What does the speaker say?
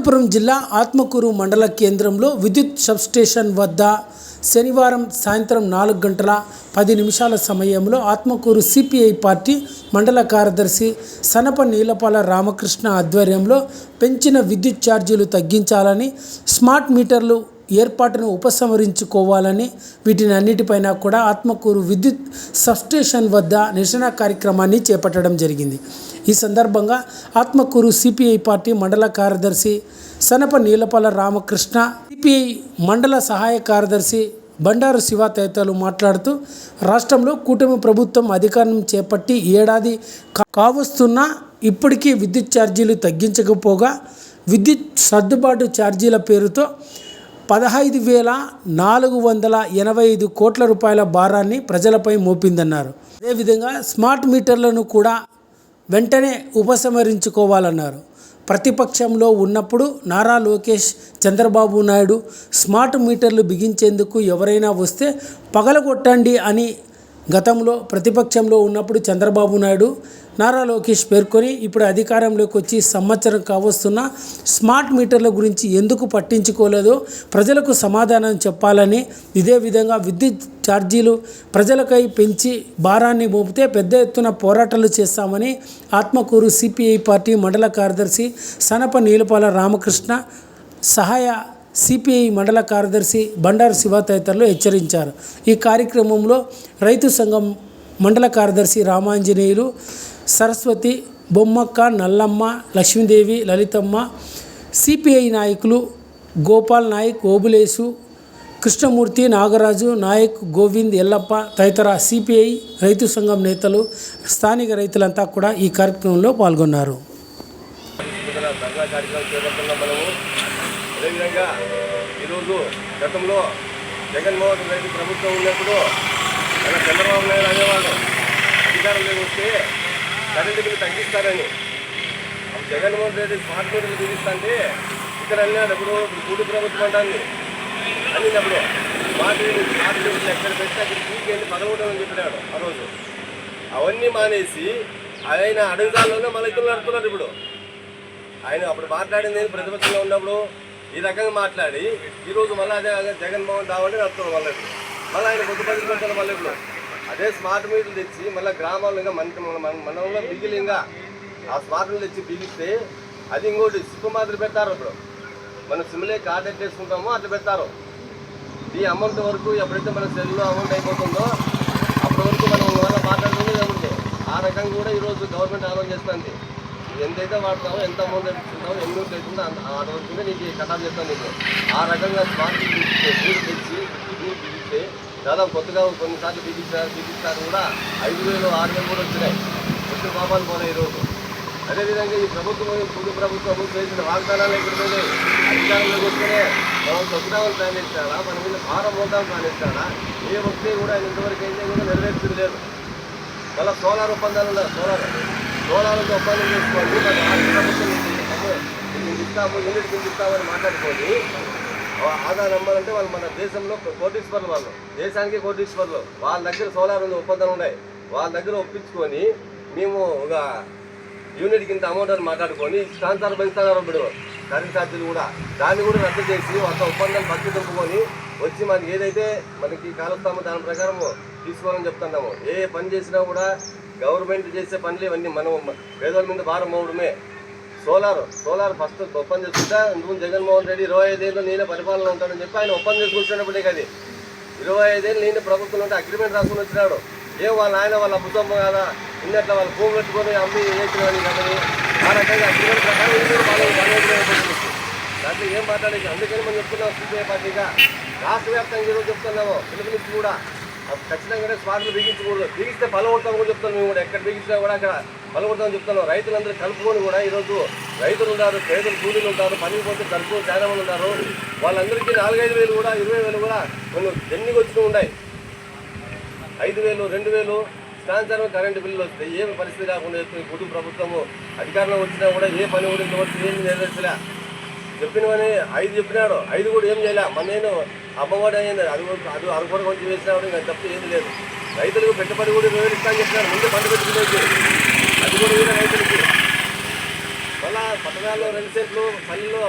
అనంతపురం జిల్లా ఆత్మకూరు మండల కేంద్రంలో విద్యుత్ సబ్స్టేషన్ వద్ద శనివారం సాయంత్రం నాలుగు గంటల పది నిమిషాల సమయంలో ఆత్మకూరు సిపిఐ పార్టీ మండల కార్యదర్శి సనప నీలపాల రామకృష్ణ ఆధ్వర్యంలో పెంచిన విద్యుత్ ఛార్జీలు తగ్గించాలని స్మార్ట్ మీటర్లు ఏర్పాటును ఉపసంహరించుకోవాలని వీటిని అన్నిటిపైన కూడా ఆత్మకూరు విద్యుత్ సబ్స్టేషన్ వద్ద నిరసన కార్యక్రమాన్ని చేపట్టడం జరిగింది. ఈ సందర్భంగా ఆత్మకూరు సిపిఐ పార్టీ మండల కార్యదర్శి సనప నీలపాల రామకృష్ణ సిపిఐ మండల సహాయ కార్యదర్శి బండారు శివ తదితరులు మాట్లాడుతూ రాష్ట్రంలో కూటమి ప్రభుత్వం అధికారం చేపట్టి ఏడాది కావస్తున్నా ఇప్పటికీ విద్యుత్ ఛార్జీలు తగ్గించకపోగా విద్యుత్ సర్దుబాటు ఛార్జీల పేరుతో పదహైదు వేల నాలుగు వందల ఎనభై ఐదు కోట్ల రూపాయల భారాన్ని ప్రజలపై మోపిందన్నారు. అదేవిధంగా స్మార్ట్ మీటర్లను కూడా వెంటనే ఉపసంహరించుకోవాలన్నారు. ప్రతిపక్షంలో ఉన్నప్పుడు నారా లోకేష్ చంద్రబాబు నాయుడు స్మార్ట్ మీటర్లు బిగించేందుకు ఎవరైనా వస్తే పగలగొట్టండి అని గతంలో ప్రతిపక్షంలో ఉన్నప్పుడు చంద్రబాబు నాయుడు నారా లోకేష్ పేర్కొని ఇప్పుడు అధికారంలోకి వచ్చి సంవత్సరం కావస్తున్న స్మార్ట్ మీటర్ల గురించి ఎందుకు పట్టించుకోలేదో ప్రజలకు సమాధానం చెప్పాలని ఇదే విధంగా విద్యుత్ ఛార్జీలు ప్రజలకై పెంచి భారాన్ని మోపితే పెద్ద ఎత్తున పోరాటాలు చేస్తామని ఆత్మకూరు సిపిఐ పార్టీ మండల కార్యదర్శి సనప నీలపాల రామకృష్ణ సహాయ సిపిఐ మండల కార్యదర్శి బండారు శివ తదితరులు హెచ్చరించారు. ఈ కార్యక్రమంలో రైతు సంఘం మండల కార్యదర్శి రామాంజనేయులు సరస్వతి బొమ్మక్క నల్లమ్మ లక్ష్మీదేవి లలితమ్మ సిపిఐ నాయకులు గోపాల్ నాయక్ ఓబులేసు కృష్ణమూర్తి నాగరాజు నాయక్ గోవింద్ ఎల్లప్ప తదితర సిపిఐ రైతు సంఘం నేతలు స్థానిక రైతులంతా కూడా ఈ కార్యక్రమంలో పాల్గొన్నారు. విధంగా ఈరోజు గతంలో జగన్మోహన్ రెడ్డి ప్రభుత్వం ఉన్నప్పుడు మన చంద్రబాబు నాయుడు అనేవాడు అధికారంలోకి వస్తే కరెంటు బిల్లు తగ్గిస్తారని జగన్మోహన్ రెడ్డి పార్టీలు మీటర్లు ఇక్కడ అన్నాడు ఇప్పుడు కూడి ప్రభుత్వం అంటాన్ని అన్నప్పుడు స్మార్ట్ మీటర్ ఎక్కడ పెట్టి అక్కడ పీకెళ్ళి పదవడం చెప్పినాడు ఆ రోజు. అవన్నీ మానేసి ఆయన అడుగుదాల్లోనే మన ఇద్దరు నడుపుతున్నారు ఇప్పుడు. ఆయన అప్పుడు మాట్లాడింది ప్రతిపక్షంలో ఉన్నప్పుడు ఈ రకంగా మాట్లాడి ఈరోజు మళ్ళీ అదే జగన్మోహన్ రావంటే నడుపుతున్నారు మళ్ళీ మళ్ళీ ఆయన కొద్ది పది మళ్ళీ ఇప్పుడు. అదే స్మార్ట్ మీటర్లు తెచ్చి మళ్ళీ గ్రామాల్లో ఇంకా మన మన మనలో బిగిలి ఇంకా ఆ స్మార్ట్ మీటర్లు తెచ్చి బిగిస్తే అది ఇంకోటి సిప్పు మాదిరి పెడతారు ఇప్పుడు. మనం సిమ్లే కాంటాక్ట్ చేసుకుంటామో అట్లా పెడతారు. ఈ అమౌంట్ వరకు ఎప్పుడైతే మన సెల్లో అమౌంట్ అయిపోతుందో అప్పటి వరకు మనం వల్ల మాట్లాడుతుంది జరుగుతుంది ఆ రకంగా కూడా ఈరోజు గవర్నమెంట్ ఆలోచన చేస్తుంది. ఎంతైతే వాడతావో ఎంత అమౌంట్ తెచ్చుకుంటామో ఎన్ని రోజులు అవుతుందో అంత ఆ వరకు నీకు కథాలు చెప్తాను నీకు. ఆ రకంగా స్మార్ట్ నీరు తెచ్చి నీరు బిగిస్తే దాదాపు కొత్తగా కొన్నిసార్లు బిగిస్తారు బిగిస్తారు కూడా ఐదు వేలు ఆరు వేలు కూడా వచ్చినాయి. వచ్చిన పాపాలు పోనాయి ఈరోజు అదేవిధంగా ఈ ప్రభుత్వం పూర్తి ప్రభుత్వం చేసిన వాగ్దానాలు ఎక్కడ పోయినాయి? అధికారంలోకి వస్తేనే మనం తగ్గుదామని ప్లాన్ ఇస్తాడా మన మీద భారం పోతాం ప్లాన్ ఇస్తాడా ఏ వస్తే కూడా ఇంతవరకు అయితే కూడా నెరవేర్చింది లేదు. మళ్ళీ సోలార్ ఒప్పందాలు ఉన్నాయి సోలార్. సోలార్తో ఒప్పందం చేసుకోండి మరి రాష్ట్ర ప్రభుత్వం ఇస్తాము యూనిట్ కింద ఇస్తామని మాట్లాడుకొని ఆధార్ నెంబర్ అంటే వాళ్ళు మన దేశంలో కోటీశ్వర్లు వాళ్ళు. దేశానికి కోటీశ్వర్లు. వాళ్ళ దగ్గర సోలార్ ఉంది ఒప్పందాలు ఉన్నాయి. వాళ్ళ దగ్గర ఒప్పించుకొని మేము ఒక యూనిట్ కింద అమౌంట్ అని మాట్లాడుకొని ఇష్టానుసారం పెంచుతున్నారు ఇప్పుడు. కరెంట్ ఛార్జీలు కూడా. దాన్ని కూడా రద్దు చేసి ఒక ఒప్పందం పచ్చి దుంపుకొని వచ్చి మనకి ఏదైతే మనకి కాలుస్తామో దాని ప్రకారం తీసుకోవాలని చెప్తున్నాము. ఏ పని చేసినా కూడా గవర్నమెంట్ చేసే పనులు ఇవన్నీ మనం పేదల మీద భారం అవ్వడమే. సోలార్ సోలార్ ఫస్ట్ ఒప్పందం చేసుకుంటా నువ్వు జగన్మోహన్ రెడ్డి ఇరవై ఐదేళ్ళు నేనే పరిపాలన ఉంటానని చెప్పి ఆయన ఒప్పందం చేసుకుంటున్నప్పుడే కదా ఇరవై ఐదేళ్ళు నేను ప్రభుత్వం ఉంటే అగ్రిమెంట్ రాసుకుని వచ్చినాడు. ఏం వాళ్ళ ఆయన వాళ్ళ అబుద్ధమ్మ కదా ఇన్నట్ల వాళ్ళ భూమి పెట్టుకొని అమ్మి వేసినవని కదని ఆ రకంగా అగ్రిమెంట్ ప్రకారం దాంట్లో ఏం మాట్లాడేది? అందుకని మనం చెప్తున్నాం సిపిఐ పార్టీగా. రాష్ట్ర వ్యాప్తంగా ఈరోజు చెప్తున్నాము. పిలుపునిచ్చి కూడా. ఖచ్చితంగా ఖచ్చితంగానే స్మార్ట్లు బిగించకూడదు. బిగిస్తే పలవడతాం కూడా చెప్తాను మేము కూడా. ఎక్కడ బిగించినా కూడా అక్కడ పలవడతామని చెప్తాను. రైతులందరూ కలుపుకొని కూడా ఈరోజు రైతులు ఉన్నారు పేదలు కూలీలు ఉంటారు పనికి పోతే కలుపుకొని చాలా మంది ఉన్నారు వాళ్ళందరికీ నాలుగైదు వేలు కూడా ఇరవై వేలు కూడా కొన్ని ఎన్ని వచ్చినవి ఉన్నాయి. ఐదు వేలు రెండు వేలు సాయంత్రం కరెంటు బిల్లులు వస్తాయి. ఏమి పరిస్థితి కాకుండా చెప్తుంది. కుటుంబ ప్రభుత్వము అధికారంలో వచ్చినా కూడా ఏ పని కూడా ఇంతవరకు ఏమి నెరవేర్చలే. చెప్పినవని ఐదు చెప్పినాడు. ఐదు కూడా ఏం చేయలే. మన నేను అమ్మఒడి అయ్యింది అది అది అది కూడా కొంచెం వేసినాడు ఇంకా తప్ప ఏం లేదు. రైతులకు పెట్టుబడి కూడా ఇరవై వేలు ఇస్తాను చెప్పినాడు. ముందే పంట పెట్టుకునేది అది కూడా వేరే రైతులకి. మళ్ళా పట్టణాల్లో రెండు సెంట్లు పల్లెల్లో